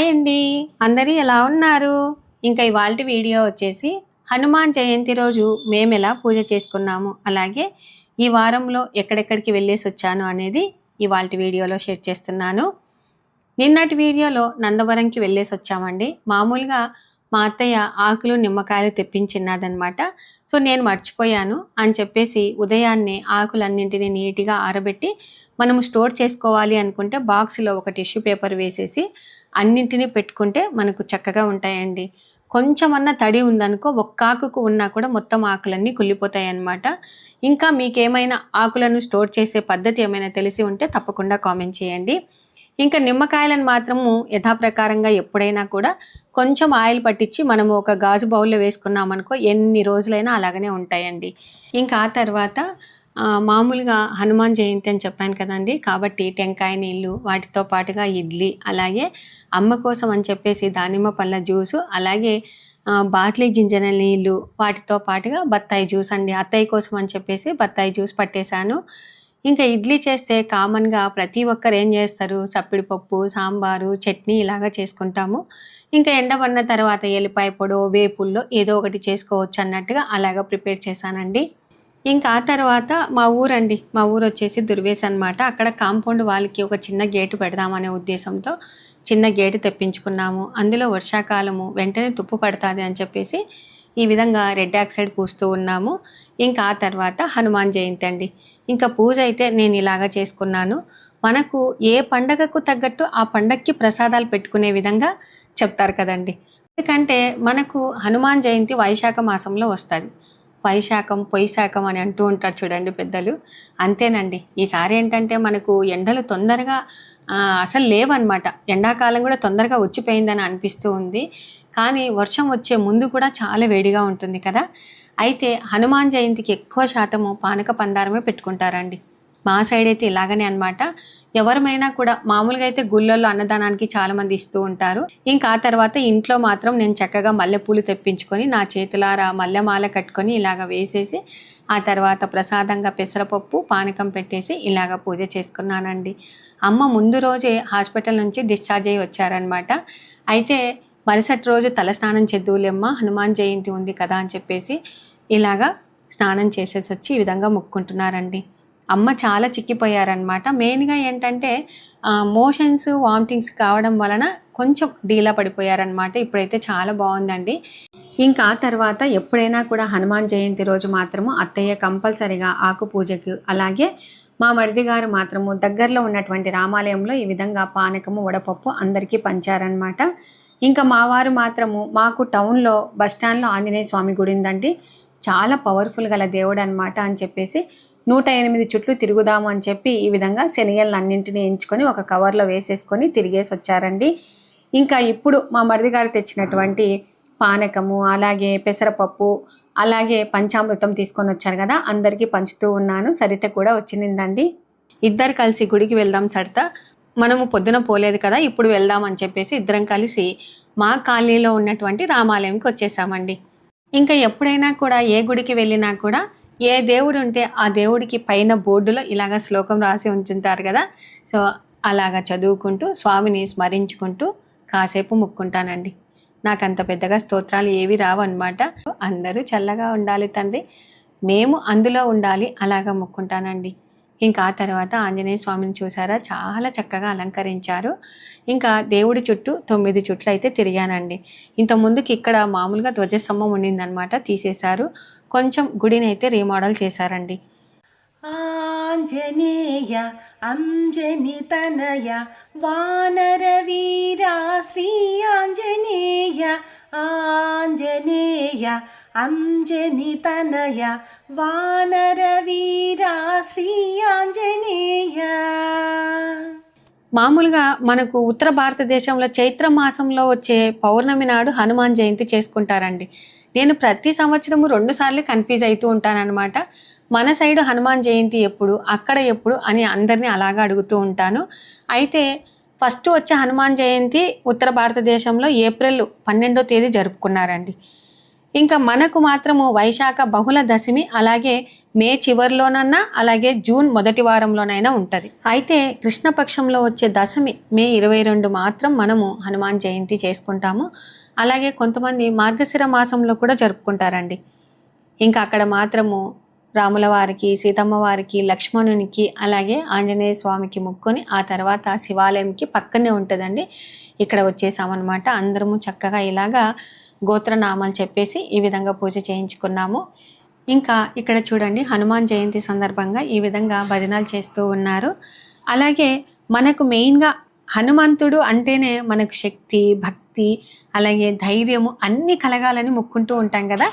Hi అండి. అందరూ ఎలా ఉన్నారు? ఇంకా ఇవాళ వీడియో వచ్చేసి హనుమాన్ జయంతి రోజు మేము ఎలా పూజ చేసుకున్నాము అలాగే ఈ వారంలో ఎక్కడెక్కడికి వెళ్ళేసి వచ్చాను అనేది ఇవాళ వీడియోలో షేర్ చేస్తున్నాను. నిన్నటి వీడియోలో నందవరంకి వెళ్ళేసి వచ్చామండి. మామూలుగా మా అత్తయ్య ఆకులు నిమ్మకాయలు తెప్పించిన్నదనమాట సో నేను మర్చిపోయాను అని చెప్పేసి ఉదయాన్నే ఆకులన్నింటినీ నీట్గా ఆరబెట్టి మనము స్టోర్ చేసుకోవాలి అనుకుంటే బాక్స్లో ఒక టిష్యూ పేపర్ వేసేసి అన్నింటినీ పెట్టుకుంటే మనకు చక్కగా ఉంటాయండి. కొంచెమన్నా తడి ఉందనుకో ఒక్క ఆకుకు ఉన్నా కూడా మొత్తం ఆకులన్నీ కుళ్ళిపోతాయి అన్నమాట ఇంకా మీకేమైనా ఆకులను స్టోర్ చేసే పద్ధతి ఏమైనా తెలిసి ఉంటే తప్పకుండా కామెంట్ చేయండి. ఇంకా నిమ్మకాయలను మాత్రము యథాప్రకారంగా ఎప్పుడైనా కూడా కొంచెం ఆయిల్ పట్టించి మనము ఒక గాజు బౌల్లో వేసుకున్నామనుకో ఎన్ని రోజులైనా అలాగనే ఉంటాయండి. ఇంకా ఆ తర్వాత మామూలుగా హనుమాన్ జయంతి అని చెప్పాను కదండి. కాబట్టి టెంకాయ నీళ్ళు వాటితో పాటుగా ఇడ్లీ అలాగే అమ్మ కోసం అని చెప్పేసి దానిమ్మ పళ్ళ జ్యూసు అలాగే బాట్లీ బార్లీ గింజల నీళ్ళు వాటితో పాటుగా బత్తాయి జ్యూస్ అండి. అత్తయ్య కోసం అని చెప్పేసి బత్తాయి జ్యూస్ పట్టేశాను. ఇంకా ఇడ్లీ చేస్తే కామన్గా ప్రతి ఒక్కరు ఏం చేస్తారు? చప్పిడి పప్పు సాంబారు చట్నీ ఇలాగా చేసుకుంటాము. ఇంకా ఎండబడిన తర్వాత ఎల్లిపాయ పొడో వేపుల్లో ఏదో ఒకటి చేసుకోవచ్చు అన్నట్టుగా అలాగా ప్రిపేర్ చేశానండి. ఇంకా ఆ తర్వాత మా ఊరండి. మా ఊరు వచ్చేసి దుర్వేస్ అనమాట అక్కడ కాంపౌండ్ వాళ్ళకి ఒక చిన్న గేటు పెడదామనే ఉద్దేశంతో చిన్న గేటు తెప్పించుకున్నాము. అందులో వర్షాకాలము వెంటనే తుప్పు పడుతుంది అని చెప్పేసి ఈ విధంగా రెడ్ ఆక్సైడ్ పూస్తూ ఉన్నాము. ఇంకా ఆ తర్వాత హనుమాన్ జయంతి అండి. ఇంకా పూజ అయితే నేను ఇలాగా చేసుకున్నాను. మనకు ఏ పండగకు తగ్గట్టు ఆ పండగకి ప్రసాదాలు పెట్టుకునే విధంగా చెప్తారు కదండి. ఎందుకంటే మనకు హనుమాన్ జయంతి వైశాఖ మాసంలో వస్తుంది. వైశాఖం పొయ్యిశాఖం అని అంటూ ఉంటారు చూడండి పెద్దలు. అంతేనండి. ఈసారి ఏంటంటే మనకు ఎండలు తొందరగా అసలు లేవన్నమాట. ఎండాకాలం కూడా తొందరగా వచ్చిపోయిందని అనిపిస్తూ ఉంది. కానీ వర్షం వచ్చే ముందు కూడా చాలా వేడిగా ఉంటుంది కదా. అయితే హనుమాన్ జయంతికి ఎక్కువ శాతము పానక పందారమే పెట్టుకుంటారండి. మా సైడ్ అయితే ఇలాగనే అనమాట ఎవరమైనా కూడా మామూలుగా అయితే గుళ్ళల్లో అన్నదానానికి చాలా మంది ఇస్తూ ఉంటారు. ఇంకా ఆ తర్వాత ఇంట్లో మాత్రం నేను చక్కగా మల్లెపూలు తెప్పించుకొని నా చేతులారా మల్లెమాల కట్టుకొని ఇలాగ వేసేసి ఆ తర్వాత ప్రసాదంగా పెసరపప్పు పానకం పెట్టేసి ఇలాగ పూజ చేసుకున్నానండి. అమ్మ ముందు రోజే హాస్పిటల్ నుంచి డిశ్చార్జ్ అయ్యి వచ్చారనమాట అయితే మరుసటి రోజు తలస్నానం చేద్దులేమ్మ హనుమాన్ జయంతి ఉంది కదా అని చెప్పేసి ఇలాగా స్నానం చేసేసి వచ్చి ఈ విధంగా మొక్కుంటున్నారండి. అమ్మ చాలా చిక్కిపోయారనమాట మెయిన్గా ఏంటంటే మోషన్స్ వామిటింగ్స్ కావడం వలన కొంచెం డీలా పడిపోయారనమాట ఇప్పుడైతే చాలా బాగుందండి. ఇంకా ఆ తర్వాత ఎప్పుడైనా కూడా హనుమాన్ జయంతి రోజు మాత్రము అత్తయ్య కంపల్సరిగా ఆకు పూజకు అలాగే మా మరిది గారు మాత్రము దగ్గరలో ఉన్నటువంటి రామాలయంలో ఈ విధంగా పానకము వడపప్పు అందరికీ పంచారనమాట ఇంకా మా వారు మాత్రము మాకు టౌన్లో బస్ స్టాండ్లో ఆంజనేయ స్వామి గుడి ఉందండి. చాలా పవర్ఫుల్ గల దేవుడు అనమాట అని చెప్పేసి నూట ఎనిమిది చుట్లు తిరుగుదాము అని చెప్పి ఈ విధంగా శనగలను అన్నింటినీ ఎంచుకొని ఒక కవర్లో వేసేసుకొని తిరిగేసి వచ్చారండి. ఇంకా ఇప్పుడు మా మరిది గారు తెచ్చినటువంటి పానకము అలాగే పెసరపప్పు అలాగే పంచామృతం తీసుకొని వచ్చారు కదా అందరికీ పంచుతూ ఉన్నాను. సరిత కూడా వచ్చిందండి. ఇద్దరు కలిసి గుడికి వెళ్దాం సరిత. మనము పొద్దున పోలేదు కదా ఇప్పుడు వెళ్దాం అని చెప్పేసి ఇద్దరం కలిసి మా కాలనీలో ఉన్నటువంటి రామాలయంకి వచ్చేసామండి. ఇంకా ఎప్పుడైనా కూడా ఏ గుడికి వెళ్ళినా కూడా ఏ దేవుడు ఉంటే ఆ దేవుడికి పైన బోర్డులో ఇలాగ శ్లోకం రాసి ఉంచుంటారు కదా. సో అలాగా చదువుకుంటూ స్వామిని స్మరించుకుంటూ కాసేపు ముక్కుంటానండి. నాకు అంత పెద్దగా స్తోత్రాలు ఏవి రావు అనమాట అందరూ చల్లగా ఉండాలి తండ్రి. మేము అందులో ఉండాలి అలాగా మొక్కుంటానండి. ఇంకా ఆ తర్వాత ఆంజనేయ స్వామిని చూసారా? చాలా చక్కగా అలంకరించారు. ఇంకా దేవుడి చుట్టూ తొమ్మిది చుట్లు అయితే తిరిగానండి. ఇంత ముందుకి ఇక్కడ మామూలుగా ధ్వజస్తంభం ఉండిందనమాట తీసేశారు. కొంచెం గుడిని అయితే రీమోడల్ చేశారండి. ఆంజనేయ అంజనితనయ వానరవీరా శ్రీ ఆంజనేయ ఆంజనేయ అంజనితనయ వానరవీరా శ్రీ ఆంజనేయ. మామూలుగా మనకు ఉత్తర భారతదేశంలో చైత్ర మాసంలో వచ్చే పౌర్ణమి నాడు హనుమాన్ జయంతి చేసుకుంటారండి. నేను ప్రతి సంవత్సరము రెండు సార్లు కన్ఫ్యూజ్ అవుతూ ఉంటానన్నమాట. మన సైడు హనుమాన్ జయంతి ఎప్పుడు అక్కడ ఎప్పుడు అని అందరినీ అలాగా అడుగుతూ ఉంటాను. అయితే ఫస్ట్ వచ్చే హనుమాన్ జయంతి ఉత్తర భారతదేశంలో ఏప్రిల్ పన్నెండో తేదీ జరుపుకున్నారండి. ఇంకా మనకు మాత్రము వైశాఖ బహుళ దశమి అలాగే మే చివరిలోనన్నా అలాగే జూన్ మొదటి వారంలోనైనా ఉంటుంది. అయితే కృష్ణపక్షంలో వచ్చే దశమి మే ఇరవై రెండు మాత్రం మనము హనుమాన్ జయంతి చేసుకుంటాము. అలాగే కొంతమంది మార్గశిర మాసంలో కూడా జరుపుకుంటారండి. ఇంకా అక్కడ మాత్రము రాముల వారికి సీతమ్మ వారికి లక్ష్మణునికి అలాగే ఆంజనేయ స్వామికి ముక్కొని ఆ తర్వాత శివాలయంకి పక్కనే ఉంటుందండి. ఇక్కడ వచ్చేసామన్నమాట. అందరము చక్కగా ఇలాగా గోత్రనామాలు చెప్పేసి ఈ విధంగా పూజ చేయించుకున్నాము. ఇంకా ఇక్కడ చూడండి హనుమాన్ జయంతి సందర్భంగా ఈ విధంగా భజనలు చేస్తూ ఉన్నారు. అలాగే మనకు మెయిన్గా హనుమంతుడు అంటేనే మనకు శక్తి భక్తి అలాగే ధైర్యము అన్నీ కలగాలని ముక్కుంటూ ఉంటాం కదా.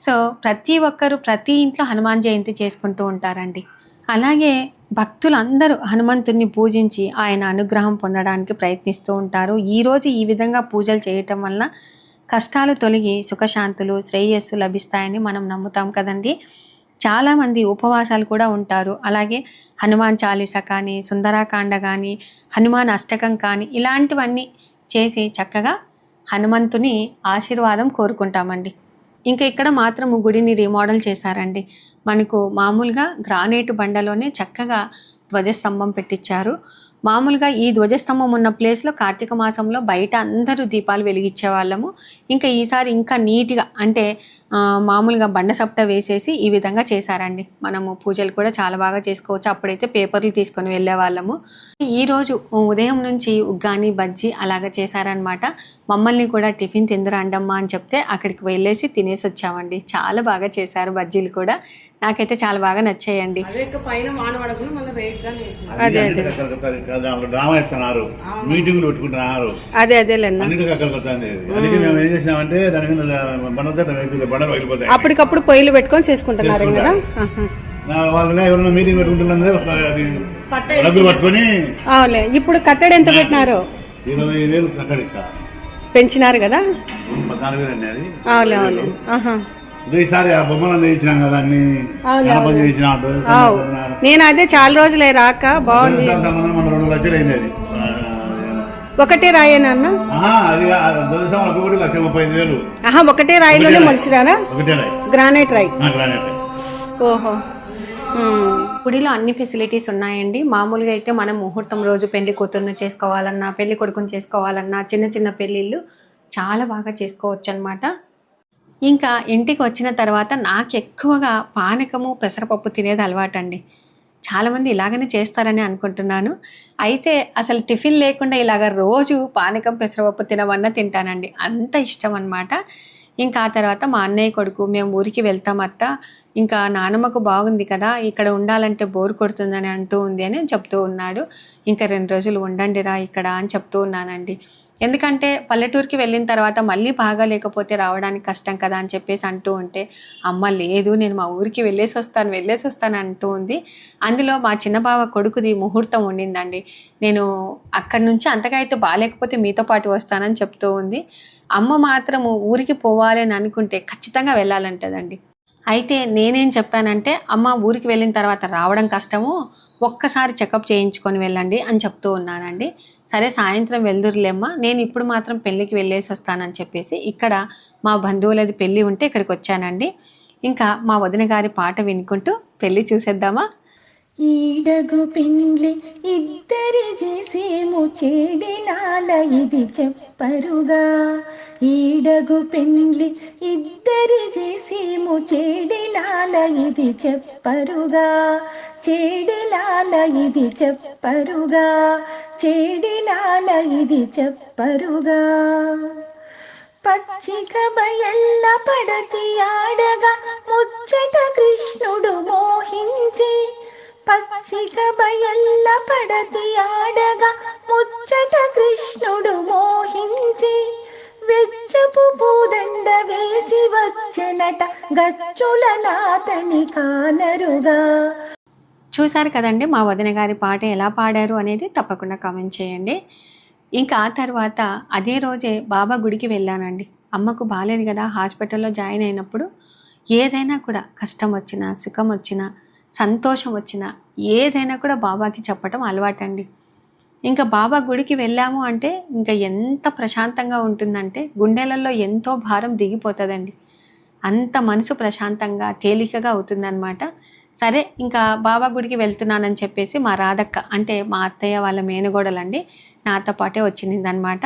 సో ప్రతి ఒక్కరు ప్రతి ఇంట్లో హనుమాన్ జయంతి చేసుకుంటూ ఉంటారండి. అలాగే భక్తులందరూ హనుమంతుడిని పూజించి ఆయన అనుగ్రహం పొందడానికి ప్రయత్నిస్తూ ఉంటారు. ఈరోజు ఈ విధంగా పూజలు చేయటం వలన కష్టాలు తొలగి సుఖశాంతులు శ్రేయస్సు లభిస్తాయని మనం నమ్ముతాం కదండి. చాలామంది ఉపవాసాలు కూడా ఉంటారు. అలాగే హనుమాన్ చాలీస కానీ సుందరాకాండ కానీ హనుమాన్ అష్టకం కానీ ఇలాంటివన్నీ చేసి చక్కగా హనుమంతుని ఆశీర్వాదం కోరుకుంటామండి. ఇంకా ఇక్కడ మాత్రం గుడిని రీమోడల్ చేశారండి. మనకు మామూలుగా గ్రానైట్ బండలోనే చక్కగా ధ్వజస్తంభం పెట్టించారు. మామూలుగా ఈ ధ్వజస్తంభం ఉన్న ప్లేస్లో కార్తీక మాసంలో బయట అందరూ దీపాలు వెలిగించే వాళ్ళము ఇంకా ఈసారి ఇంకా నీట్గా అంటే మామూలుగా బండ సప్ట వేసేసి ఈ విధంగా చేశారండి. మనము పూజలు కూడా చాలా బాగా చేసుకోవచ్చు. అప్పుడైతే పేపర్లు తీసుకొని వెళ్ళే వాళ్ళము. ఈరోజు ఉదయం నుంచి ఉగ్గాని బజ్జీ అలాగ చేశారనమాట మమ్మల్ని కూడా టిఫిన్ తిందరా అండమ్మా అని చెప్తే అక్కడికి వెళ్ళేసి తినేసి వచ్చామండి. చాలా బాగా చేశారు బజ్జీలు కూడా. నాకైతే చాలా బాగా నచ్చాయండి. అదే. అదే, అదే. పగిలిపోతాయి అప్పటికప్పుడు పొయ్యిలు పెట్టుకొని చేసుకుంటున్నారు కదా? నా వాళ్ళని ఎవరైనా మీటింగ్ డబ్బులు పట్టుకొని ఇప్పుడు కట్టడి ఎంత పెట్టినారు? ఇరవై వేలు అక్కడికి పెంచినారు కదా? ఈసారి ఆ బొమ్మలు చేయించినాం కదా అన్ని. గణపతి చేయించినాం. నేను అదే చాలా రోజులే రాక బాగుంది. మన రెండు లక్షలు అయింది అది. ఒకటే రాయేనా అన్న? ఆహా, ఒకటి రాయిలోనే రాయి. గ్రానైట్ రాయి. ఆ, గ్రానైట్ రాయి. ఓహో. గుడిలో అన్ని ఫెసిలిటీస్ ఉన్నాయండి. మామూలుగా అయితే మనం ముహూర్తం రోజు పెళ్ళి కూతురుని చేసుకోవాలన్నా పెళ్ళి కొడుకుని చేసుకోవాలన్నా చిన్న చిన్న పెళ్ళిళ్ళు చాలా బాగా చేసుకోవచ్చు అనమాట ఇంకా ఇంటికి వచ్చిన తర్వాత నాకు ఎక్కువగా పానకము పెసరపప్పు తినేది అలవాటండి. చాలామంది ఇలాగనే చేస్తారని అనుకుంటున్నాను. అయితే అసలు టిఫిన్ లేకుండా ఇలాగ రోజు పానకం పెసరపప్పు తినవన్నా తింటానండి. అంత ఇష్టం అనమాట ఇంకా ఆ తర్వాత మా అన్నయ్య కొడుకు మేము ఊరికి వెళ్తాం అత్త. ఇంకా నానమ్మకు బాగుంది కదా ఇక్కడ ఉండాలంటే బోర్ కొడుతుందని అంటూ ఉంది అని చెప్తూ ఉన్నాడు. ఇంకా రెండు రోజులు ఉండండిరా ఇక్కడ అని చెప్తూ ఉన్నానండి. ఎందుకంటే పల్లెటూరుకి వెళ్ళిన తర్వాత మళ్ళీ బాగాలేకపోతే రావడానికి కష్టం కదా అని చెప్పేసి అంటూ ఉంటే అమ్మ లేదు నేను మా ఊరికి వెళ్ళేసి వస్తాను వెళ్ళేసి వస్తాను అంటూ ఉంది. అందులో మా చిన్న బావ కొడుకుది ముహూర్తం ఉండిందండి. నేను అక్కడి నుంచి అంతగా అయితే బాగాలేకపోతే మీతో పాటు వస్తానని చెప్తూ ఉంది. అమ్మ మాత్రము ఊరికి పోవాలని అనుకుంటే ఖచ్చితంగా వెళ్ళాలంటదండి. అయితే నేనేం చెప్పానంటే అమ్మ ఊరికి వెళ్ళిన తర్వాత రావడం కష్టము ఒక్కసారి చెకప్ చేయించుకొని వెళ్ళండి అని చెప్తూ ఉన్నానండి. సరే సాయంత్రం వెళ్దురులేమ్మా నేను ఇప్పుడు మాత్రం పెళ్ళికి వెళ్ళేసి వస్తానని చెప్పేసి ఇక్కడ మా బంధువులది పెళ్ళి ఉంటే ఇక్కడికి వచ్చానండి. ఇంకా మా వదిన గారి పాట వినుకుంటూ పెళ్ళి చూసేద్దామా? ఈడగు పిండ్లి ఇద్దరి చేసేము చేడిలాల ఇది చెప్పరుగా. ఈడగు పెండ్లి ఇద్దరి చేసేము చేడిలాల ఇది చెప్పరుగా. చేడిలాల ఇది చెప్పరుగా. చేడిలాల ఇది చెప్పరుగా. పచ్చిక బయల్ల పడతి ఆడగా ముచ్చట కృష్ణుడు మోహించి పచ్చిక బయల్ల పడతి ఆడగా ముచ్చట కృష్ణుడు మోహించి వెచ్చపు పూదండ వేసి వచ్చెనట గచ్చుల నాతని కానరుగా. చూశారు కదండి మా వదిన గారి పాట ఎలా పాడారు అనేది తప్పకుండా కామెంట్ చేయండి. ఇంకా ఆ తర్వాత అదే రోజే బాబా గుడికి వెళ్ళానండి. అమ్మకు బాగాలేదు కదా హాస్పిటల్లో జాయిన్ అయినప్పుడు ఏదైనా కూడా కష్టం వచ్చినా సుఖం వచ్చినా సంతోషం వచ్చినా ఏదైనా కూడా బాబాకి చెప్పటం అలవాటండి. ఇంకా బాబా గుడికి వెళ్ళాము అంటే ఇంకా ఎంత ప్రశాంతంగా ఉంటుందంటే గుండెలలో ఎంతో భారం దిగిపోతుందండి. అంత మనసు ప్రశాంతంగా తేలికగా అవుతుందన్నమాట. సరే ఇంకా బాబా గుడికి వెళ్తున్నానని చెప్పేసి మా రాధక్క అంటే మా అత్తయ్య వాళ్ళ మేనగోడలండి నాతో పాటే వచ్చిందనమాట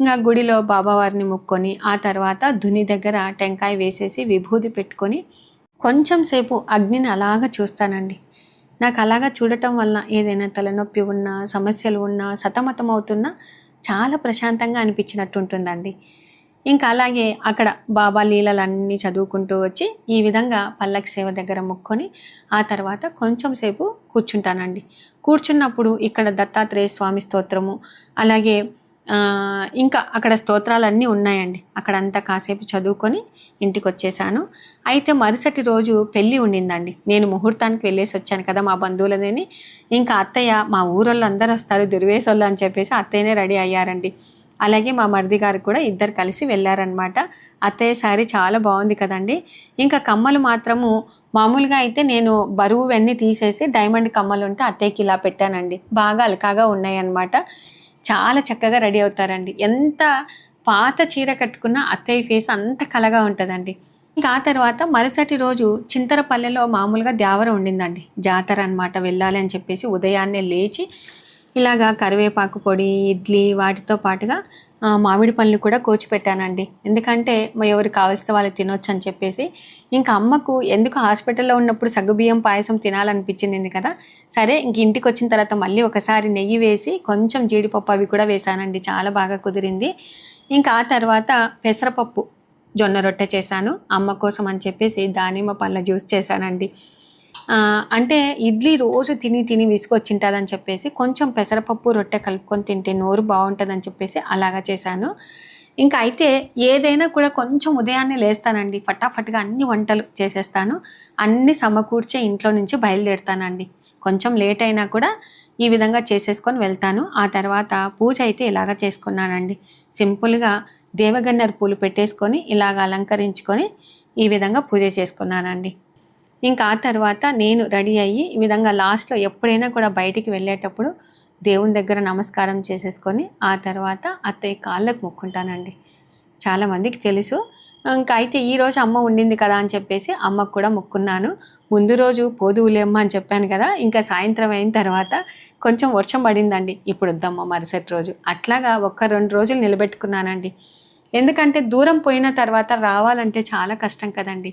ఇంకా గుడిలో బాబావారిని ముక్కొని ఆ తర్వాత ధుని దగ్గర టెంకాయ వేసేసి విభూది పెట్టుకొని కొంచెం సేపు అగ్నిని అలాగా చూస్తానండి. నాకు అలాగా చూడటం వలన ఏదైనా తలనొప్పి ఉన్నా సమస్యలు ఉన్నా సతమతం అవుతున్నా చాలా ప్రశాంతంగా అనిపించినట్టు ఉంటుందండి ఇంకా అలాగే అక్కడ బాబా లీలలన్నీ చదువుకుంటూ వచ్చి ఈ విధంగా పల్లకి సేవ దగ్గర మొక్కొని ఆ తర్వాత కొంచెం సేపు కూర్చుంటానండి. కూర్చున్నప్పుడు ఇక్కడ దత్తాత్రేయ స్వామి స్తోత్రము అలాగే ఇంకా అక్కడ స్తోత్రాలన్నీ ఉన్నాయండి. అక్కడంతా కాసేపు చదువుకొని ఇంటికి వచ్చేసాను అయితే మరుసటి రోజు పెళ్ళి ఉండిందండి. నేను ముహూర్తానికి వెళ్ళేసి వచ్చాను కదా మా బంధువులనేని ఇంకా అత్తయ్య మా ఊరోళ్ళు అందరూ వస్తారు దుర్వేసోళ్ళు అని చెప్పేసి అత్తయ్యనే రెడీ అయ్యారండి. అలాగే మా మరిది గారు కూడా ఇద్దరు కలిసి వెళ్ళారనమాట అత్తయ్య శారీ చాలా బాగుంది కదండి. ఇంకా కమ్మలు మాత్రము మామూలుగా అయితే నేను బరువువన్నీ తీసేసి డైమండ్ కమ్మలు ఉంటే అత్తయ్యకి ఇలా పెట్టానండి. బాగా అలకాగా ఉన్నాయి అన్నమాట చాలా చక్కగా రెడీ అవుతారండి. ఎంత పాత చీర కట్టుకున్న అత్తయ్య ఫేస్ అంత కలగా ఉంటుందండి. ఇంకా ఆ తర్వాత మరుసటి రోజు చింతరపల్లెలో మామూలుగా దేవర ఉండిందండి. జాతర అన్నమాట వెళ్ళాలి అని చెప్పేసి ఉదయాన్నే లేచి ఇలాగా కరివేపాకు పొడి ఇడ్లీ వాటితో పాటుగా మామిడి పళ్ళు కూడా కోచిపెట్టానండి. ఎందుకంటే మా ఎవరు కావలిస్తే వాళ్ళు తినొచ్చు అని చెప్పేసి ఇంకా అమ్మకు ఎందుకు హాస్పిటల్లో ఉన్నప్పుడు సగ్గుబియ్యం పాయసం తినాలనిపించింది కదా. సరే ఇంక ఇంటికి వచ్చిన తర్వాత మళ్ళీ ఒకసారి నెయ్యి వేసి కొంచెం జీడిపప్పు అవి కూడా వేసానండి. చాలా బాగా కుదిరింది. ఇంకా ఆ తర్వాత పెసరపప్పు జొన్న రొట్టె చేశాను అమ్మ కోసం అని చెప్పేసి దానిమ్మ పళ్ళ జ్యూస్ చేశానండి. అంటే ఇడ్లీ రోజు తిని తిని విసుకొచ్చింటుందని చెప్పేసి కొంచెం పెసరపప్పు రొట్టె కలుపుకొని తింటే నోరు బాగుంటుందని చెప్పేసి అలాగా చేశాను. ఇంకా అయితే ఏదైనా కూడా కొంచెం ఉదయాన్నే లేస్తానండి. ఫటాఫట్గా అన్ని వంటలు చేసేస్తాను. అన్ని సమకూర్చే ఇంట్లో నుంచి బయలుదేరుతానండి. కొంచెం లేట్ అయినా కూడా ఈ విధంగా చేసేసుకొని వెళ్తాను. ఆ తర్వాత పూజ అయితే ఇలాగ చేసుకున్నానండి. సింపుల్గా దేవగన్నర్ పూలు పెట్టేసుకొని ఇలాగ అలంకరించుకొని ఈ విధంగా పూజ చేసుకున్నానండి. ఇంకా ఆ తర్వాత నేను రెడీ అయ్యి ఈ విధంగా లాస్ట్లో ఎప్పుడైనా కూడా బయటికి వెళ్ళేటప్పుడు దేవుని దగ్గర నమస్కారం చేసేసుకొని ఆ తర్వాత అత్తయ్య కాళ్ళకు మొక్కుంటానండి. చాలామందికి తెలుసు. ఇంకా అయితే ఈ రోజు అమ్మ ఉండింది కదా అని చెప్పేసి అమ్మకు కూడా మొక్కున్నాను. ముందు రోజు పోదువులేమ్మ అని చెప్పాను కదా ఇంకా సాయంత్రం అయిన తర్వాత కొంచెం వర్షం పడిందండి. ఇప్పుడు వద్దమ్మ మరుసటి రోజు. అట్లాగా ఒక్క రెండు రోజులు నిలబెట్టుకున్నానండి. ఎందుకంటే దూరం పోయిన తర్వాత రావాలంటే చాలా కష్టం కదండి.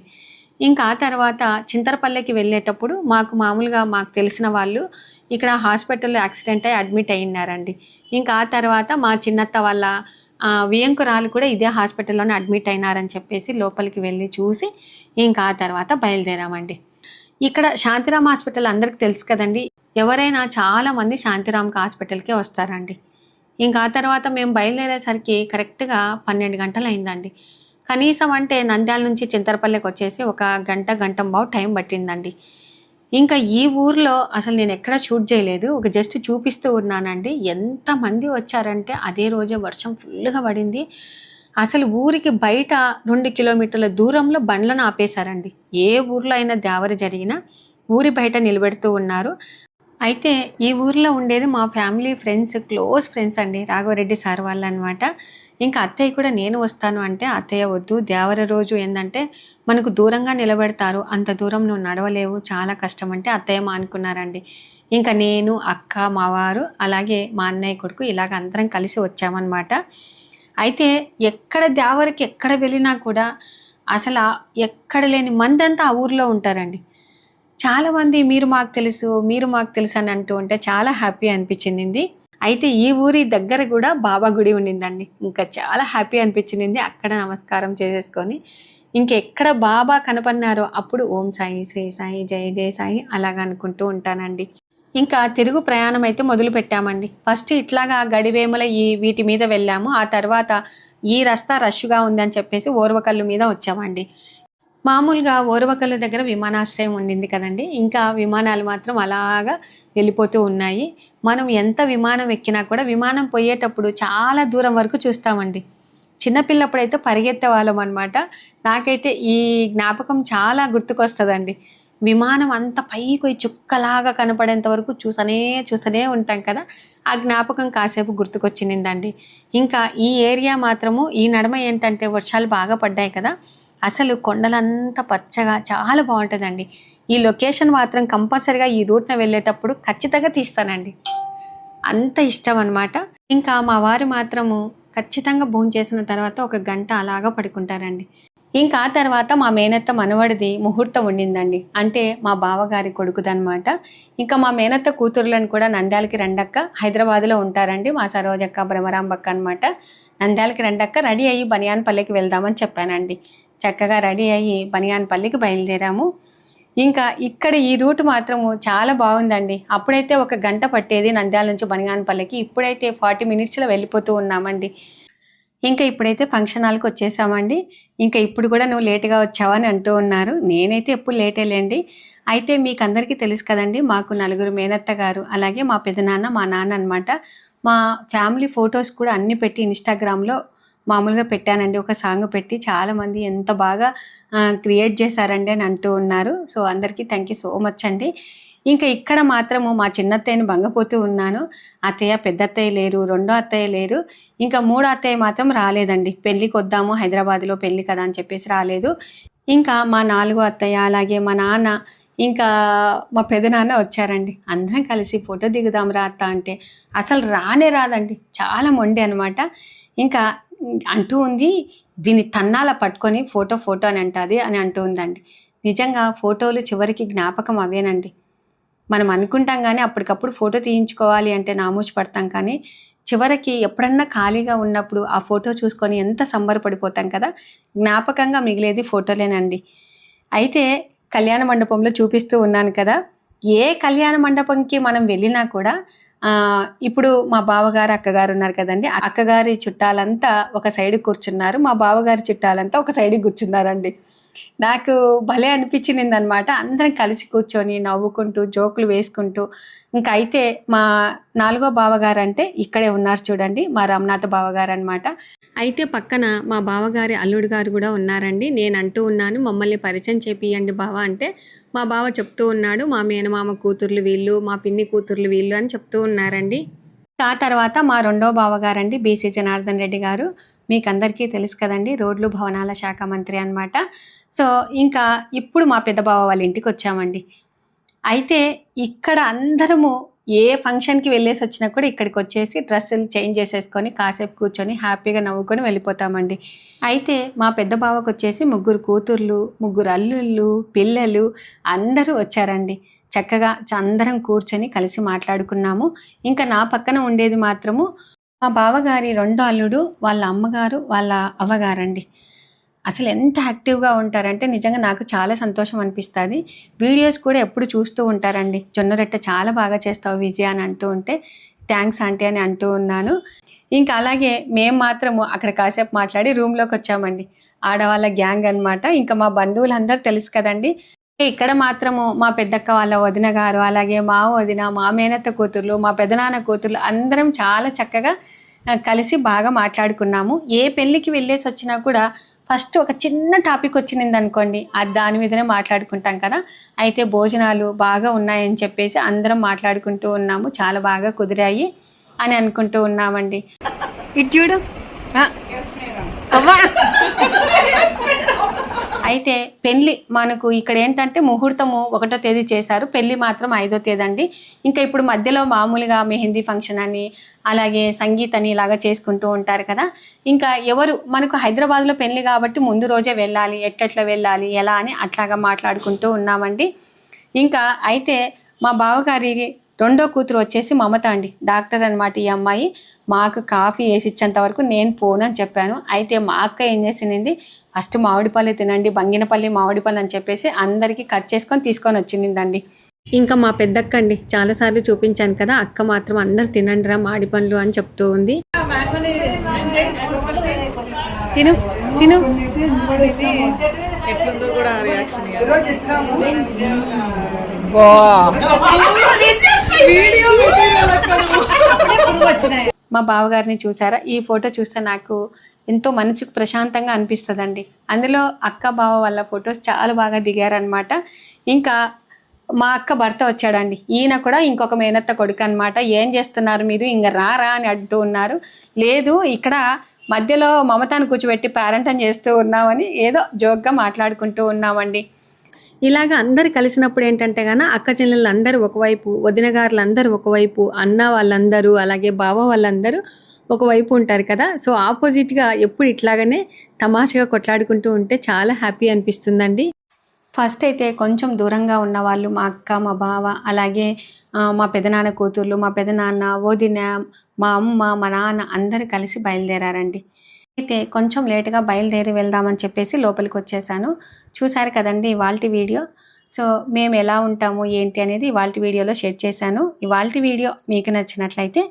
ఇంకా ఆ తర్వాత చింతరపల్లెకి వెళ్ళేటప్పుడు మాకు మామూలుగా మాకు తెలిసిన వాళ్ళు ఇక్కడ హాస్పిటల్లో యాక్సిడెంట్ అయి అడ్మిట్ అయ్యినారండి ఇంకా ఆ తర్వాత మా చిన్నత్త వాళ్ళ వియంకురాలు కూడా ఇదే హాస్పిటల్లోనే అడ్మిట్ అయినారని చెప్పేసి లోపలికి వెళ్ళి చూసి ఇంకా ఆ తర్వాత బయలుదేరామండి. ఇక్కడ శాంతిరామ్ హాస్పిటల్ అందరికి తెలుసు కదండి ఎవరైనా చాలామంది శాంతిరామ్కి హాస్పిటల్కే వస్తారండి. ఇంకా ఆ తర్వాత మేము బయలుదేరేసరికి కరెక్ట్గా పన్నెండు గంటలు అయిందండి కనీసం అంటే నంద్యాల నుంచి చింతరపల్లికి వచ్చేసి ఒక గంట గంట బావు టైం పట్టిందండి. ఇంకా ఈ ఊర్లో అసలు నేను ఎక్కడ షూట్ చేయలేదు. ఒక జస్ట్ చూపిస్తూ ఉన్నానండి. ఎంతమంది వచ్చారంటే అదే రోజే వర్షం ఫుల్గా పడింది. అసలు ఊరికి బయట రెండు కిలోమీటర్ల దూరంలో బండ్లను ఆపేశారండి. ఏ ఊర్లో అయినా దేవర జరిగినా ఊరి బయట నిలబెడుతూ ఉన్నారు. అయితే ఈ ఊర్లో ఉండేది మా ఫ్యామిలీ ఫ్రెండ్స్ క్లోజ్ ఫ్రెండ్స్ అండి. రాఘవరెడ్డి సార్ వాళ్ళు అనమాట ఇంకా అత్తయ్య కూడా నేను వస్తాను అంటే అత్తయ్య వద్దు. దేవర రోజు ఏంటంటే మనకు దూరంగా నిలబెడతారు. అంత దూరం నువ్వు నడవలేవు. చాలా కష్టం అంటే అత్తయ్య మానుకున్నారండి ఇంకా నేను అక్క మావారు అలాగే మా అన్నయ్య కొడుకు ఇలాగ అందరం కలిసి వచ్చామన్నమాట. అయితే ఎక్కడ దేవరికి ఎక్కడ వెళ్ళినా కూడా అసలు ఎక్కడ లేని మందంతా ఆ ఊర్లో ఉంటారండి. చాలామంది మీరు మాకు తెలుసు మీరు మాకు తెలుసు అని అంటూ ఉంటే చాలా హ్యాపీ అనిపించింది. అయితే ఈ ఊరి దగ్గర కూడా బాబా గుడి ఉండిందండి. ఇంకా చాలా హ్యాపీ అనిపించింది. అక్కడ నమస్కారం చేసేసుకొని ఇంకెక్కడ బాబా కనపడినారో అప్పుడు ఓం సాయి శ్రీ సాయి జయ జయ సాయి అలాగ అనుకుంటూ ఉంటానండి. ఇంకా తిరుగు ప్రయాణం అయితే మొదలు పెట్టామండి. ఫస్ట్ ఇట్లాగా గడివేముల ఈ వీటి మీద వెళ్ళాము. ఆ తర్వాత ఈ రస్తా రష్గా ఉందని చెప్పేసి ఓర్వకల్లు మీద వచ్చామండి. మామూలుగా ఓరవకల దగ్గర విమానాశ్రయం ఉండింది కదండి. ఇంకా విమానాలు మాత్రం అలాగా వెళ్ళిపోతూ ఉన్నాయి. మనం ఎంత విమానం ఎక్కినా కూడా విమానం పోయేటప్పుడు చాలా దూరం వరకు చూస్తామండి. చిన్నపిల్లప్పుడైతే పరిగెత్తే వాళ్ళం అనమాట నాకైతే ఈ జ్ఞాపకం చాలా గుర్తుకొస్తుందండి. విమానం అంత పైకి పోయి చుక్కలాగా కనపడేంత వరకు చూసనే చూసనే ఉంటాం కదా. ఆ జ్ఞాపకం కాసేపు గుర్తుకొచ్చిందండి. ఇంకా ఈ ఏరియా మాత్రము ఈ నడమ ఏంటంటే వర్షాలు బాగా పడ్డాయి కదా. అసలు కొండలంతా పచ్చగా చాలా బాగుంటుందండి. ఈ లొకేషన్ మాత్రం కంపల్సరిగా ఈ రూట్న వెళ్ళేటప్పుడు ఖచ్చితంగా తీస్తానండి. అంత ఇష్టం అనమాట ఇంకా మా వారు మాత్రము ఖచ్చితంగా భోజనం చేసిన తర్వాత ఒక గంట అలాగా పడుకుంటారండి. ఇంకా ఆ తర్వాత మా మేనత్త మనవడిది ముహూర్తం ఉండిందండి. అంటే మా బావగారి కొడుకుదనమాట ఇంకా మా మేనత్త కూతురులను కూడా నంద్యాలకి రెండక్క హైదరాబాద్లో ఉంటారండి. మా సరోజక్క భ్రమరాంబక్క అనమాట నంద్యాలకి రెండక్క రెడీ అయ్యి బనియాన్ పల్లెకి వెళ్దామని చెప్పానండి. చక్కగా రెడీ అయ్యి బనియాన్పల్లికి బయలుదేరాము. ఇంకా ఇక్కడ ఈ రూట్ మాత్రము చాలా బాగుందండి. అప్పుడైతే ఒక గంట పట్టేది నంద్యాల నుంచి బనియాన్పల్లికి ఇప్పుడైతే ఫార్టీ మినిట్స్లో వెళ్ళిపోతూ ఉన్నామండి. ఇంకా ఇప్పుడైతే ఫంక్షన్ హాల్కి వచ్చేసామండి. ఇంకా ఇప్పుడు కూడా నువ్వు లేట్గా వచ్చావని అంటూ ఉన్నారు. నేనైతే ఎప్పుడు లేటే లేండి అయితే మీకు అందరికీ తెలుసు కదండి మాకు నలుగురు మేనత్త గారు అలాగే మా పెదనాన్న మా నాన్న అనమాట మా ఫ్యామిలీ ఫొటోస్ కూడా అన్ని పెట్టి ఇన్స్టాగ్రామ్లో మామూలుగా పెట్టానండి. ఒక సాంగ్ పెట్టి చాలామంది ఎంత బాగా క్రియేట్ చేశారండి అని అంటూ ఉన్నారు. సో అందరికీ థ్యాంక్ యూ సో మచ్ అండి. ఇంకా ఇక్కడ మాత్రము మా చిన్నత్తయ్యని బంగపోతూ ఉన్నాను. అత్తయ్య పెద్ద అత్తయ్య లేరు రెండో అత్తయ్య లేరు. ఇంకా మూడో అత్తయ్య మాత్రం రాలేదండి. పెళ్ళికి వద్దాము హైదరాబాద్లో పెళ్ళి కదా అని చెప్పేసి రాలేదు. ఇంకా మా నాలుగో అత్తయ్య అలాగే మా నాన్న ఇంకా మా పెదనాన్న వచ్చారండి. అందరం కలిసి ఫోటో దిగుదాం రా అత్త అంటే అసలు రానే రాదండి. చాలా మొండి అనమాట ఇంకా అంటూ ఉంది దీన్ని తన్నాల పట్టుకొని ఫోటో ఫోటో అని అంటుంది అని అంటూ ఉందండి. నిజంగా ఫోటోలు చివరికి జ్ఞాపకం అవేనండి. మనం అనుకుంటాం కానీ అప్పటికప్పుడు ఫోటో తీయించుకోవాలి అంటే నామూచి పడతాం కానీ చివరికి ఎప్పుడన్నా ఖాళీగా ఉన్నప్పుడు ఆ ఫోటో చూసుకొని ఎంత సంబరపడిపోతాం కదా జ్ఞాపకంగా మిగిలేది ఫోటోలేనండి. అయితే కళ్యాణ మండపంలో చూపిస్తూ ఉన్నాను కదా ఏ కళ్యాణ మండపంకి మనం వెళ్ళినా కూడా ఇప్పుడు మా బావగారు అక్కగారు ఉన్నారు కదండి. అక్కగారి చుట్టాలంతా ఒక సైడ్ కూర్చున్నారు. మా బావగారి చుట్టాలంతా ఒక సైడ్ కూర్చున్నారండి. నాకు భలే అనిపించింది అనమాట అందరం కలిసి కూర్చొని నవ్వుకుంటూ జోకులు వేసుకుంటూ. ఇంకా అయితే మా నాలుగో బావగారు అంటే ఇక్కడే ఉన్నారు చూడండి మా రామనాథ బావగారు అనమాట అయితే పక్కన మా బావగారి అల్లుడు గారు కూడా ఉన్నారండి. నేను అంటూ ఉన్నాను మమ్మల్ని పరిచయం చేపియండి బావ అంటే మా బావ చెప్తూ ఉన్నాడు మా మేనమామ కూతుర్లు వీళ్ళు మా పిన్ని కూతుర్లు వీళ్ళు అని చెప్తూ ఉన్నారండి. ఆ తర్వాత మా రెండో బావగారండి బీసీ జనార్దన్ రెడ్డి గారు. మీకు అందరికీ తెలుసు కదండి రోడ్లు భవనాల శాఖ మంత్రి అన్నమాట. సో ఇంకా ఇప్పుడు మా పెద్ద బావ వాళ్ళ ఇంటికి వచ్చామండి. అయితే ఇక్కడ అందరము ఏ ఫంక్షన్కి వెళ్ళేసి వచ్చినా కూడా ఇక్కడికి వచ్చేసి డ్రెస్సులు చేంజ్ చేసేసుకొని కాసేపు కూర్చొని హ్యాపీగా నవ్వుకొని వెళ్ళిపోతామండి. అయితే మా పెద్ద బావకు వచ్చేసి ముగ్గురు కూతుర్లు ముగ్గురు అల్లుళ్ళు పిల్లలు అందరూ వచ్చారండి. చక్కగా చ- అందరం కూర్చొని కలిసి మాట్లాడుకున్నాము. ఇంకా నా పక్కన ఉండేది మాత్రము మా బావగారి రెండో అల్లుడు వాళ్ళ అమ్మగారు వాళ్ళ అవ్వగారండి. అసలు ఎంత యాక్టివ్గా ఉంటారంటే నిజంగా నాకు చాలా సంతోషం అనిపిస్తుంది. వీడియోస్ కూడా ఎప్పుడు చూస్తూ ఉంటారండి. జొన్న రొట్టె చాలా బాగా చేస్తావు విజయ అని అంటూ ఉంటే థ్యాంక్స్ ఆంటీ అని అంటూ ఉన్నాను. ఇంకా అలాగే మేము మాత్రము అక్కడ కాసేపు మాట్లాడి రూమ్లోకి వచ్చామండి. ఆడవాళ్ళ గ్యాంగ్ అన్నమాట. ఇంకా మా బంధువులందరూ తెలుసు కదండి. ఇక్కడ మాత్రము మా పెద్దక్క వాళ్ళ వదిన గారు అలాగే మా వదిన మా మేనత్త కూతుర్లు మా పెదనాన్న కూతుర్లు అందరం చాలా చక్కగా కలిసి బాగా మాట్లాడుకున్నాము. ఏ పెళ్ళికి వెళ్ళేసి వచ్చినా కూడా ఫస్ట్ ఒక చిన్న టాపిక్ వచ్చింది అనుకోండి అది దాని మీదనే మాట్లాడుకుంటాం కదా. అయితే భోజనాలు బాగా ఉన్నాయని చెప్పేసి అందరం మాట్లాడుకుంటూ ఉన్నాము చాలా బాగా కుదిరాయి అని అనుకుంటూ ఉన్నామండి. ఇటు చూడు. అయితే పెళ్ళి మనకు ఇక్కడ ఏంటంటే ముహూర్తము ఒకటో తేదీ చేశారు. పెళ్ళి మాత్రం ఐదో తేదీ అండి ఇంకా ఇప్పుడు మధ్యలో మామూలుగా మెహందీ ఫంక్షన్ అని అలాగే సంగీత్ అని ఇలాగా చేసుకుంటూ ఉంటారు కదా. ఇంకా ఎవరు మనకు హైదరాబాద్లో పెళ్ళి కాబట్టి ముందు రోజే వెళ్ళాలి ఎట్లెట్లా వెళ్ళాలి ఎలా అని అట్లాగా మాట్లాడుకుంటూ ఉన్నామండి. ఇంకా అయితే మా బావగారి రెండో కూతురు వచ్చేసి మమత అండి. డాక్టర్ అనమాట ఈ అమ్మాయి. మాకు కాఫీ వేసి ఇచ్చేంత వరకు నేను పోను అని చెప్పాను. అయితే మా అక్క ఏం చేసింది? ఫస్ట్ మామిడిపల్లి తినండి బంగినపల్లి మామిడిపల్లి అని చెప్పేసి అందరికీ కట్ చేసుకొని తీసుకొని వచ్చిందండి ఇంకా మా పెద్దక్క అండి చాలాసార్లు చూపించాను కదా అక్క మాత్రం అందరు తినండి రా మామిడి పండ్లు అని చెప్తూ ఉంది తిను తిను ఎట్లుందో కూడా రియాక్షన్ మా బావగారిని చూసారా? ఈ ఫోటో చూస్తే నాకు ఎంతో మనసుకు ప్రశాంతంగా అనిపిస్తుందండి. అందులో అక్క బావ వాళ్ళ ఫొటోస్ చాలా బాగా దిగారనమాట ఇంకా మా అక్క భర్త వచ్చాడండి. ఈయన కూడా ఇంకొక మేనత్త కొడుకు అనమాట ఏం చేస్తున్నారు మీరు? ఇంక రారా? అని అంటూ ఉన్నారు. లేదు ఇక్కడ మధ్యలో మమతాను కూర్చోబెట్టి పేరెంటం చేస్తూ ఉన్నామని ఏదో జోక్గా మాట్లాడుకుంటూ ఉన్నామండి. ఇలాగ అందరు కలిసినప్పుడు ఏంటంటే గాన అక్క చెల్లెళ్ళందరూ ఒకవైపు వదిన ఒకవైపు అన్న వాళ్ళందరూ అలాగే బావ వాళ్ళందరూ ఒకవైపు ఉంటారు కదా. సో ఆపోజిట్గా ఎప్పుడు ఇట్లాగనే తమాషగా కొట్లాడుకుంటూ ఉంటే చాలా హ్యాపీ అనిపిస్తుందండి. ఫస్ట్ అయితే కొంచెం దూరంగా ఉన్న వాళ్ళు మా అక్క మా బావ అలాగే మా పెదనాన్న కూతుర్లు మా పెదనాన్న వదిన మా అమ్మ మా నాన్న అందరూ కలిసి బయలుదేరారండి. అయితే కొంచెం లేటుగా బయలుదేరి వెళ్దామని చెప్పేసి లోపలికి వచ్చేసాను చూసారు కదండి ఇవాళ వీడియో. సో మేము ఎలా ఉంటాము ఏంటి అనేది ఇవాళ వీడియోలో షేర్ చేశాను. ఇవాళ వీడియో మీకు నచ్చినట్లయితే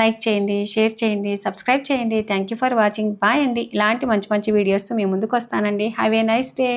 లైక్ చేయండి షేర్ చేయండి సబ్స్క్రైబ్ చేయండి. Thank you for watching. Bye అండి. ఇలాంటి మంచి మంచి వీడియోస్తో మీ ముందుకు వస్తానండి హ్యావ్ ఏ నైస్ డే.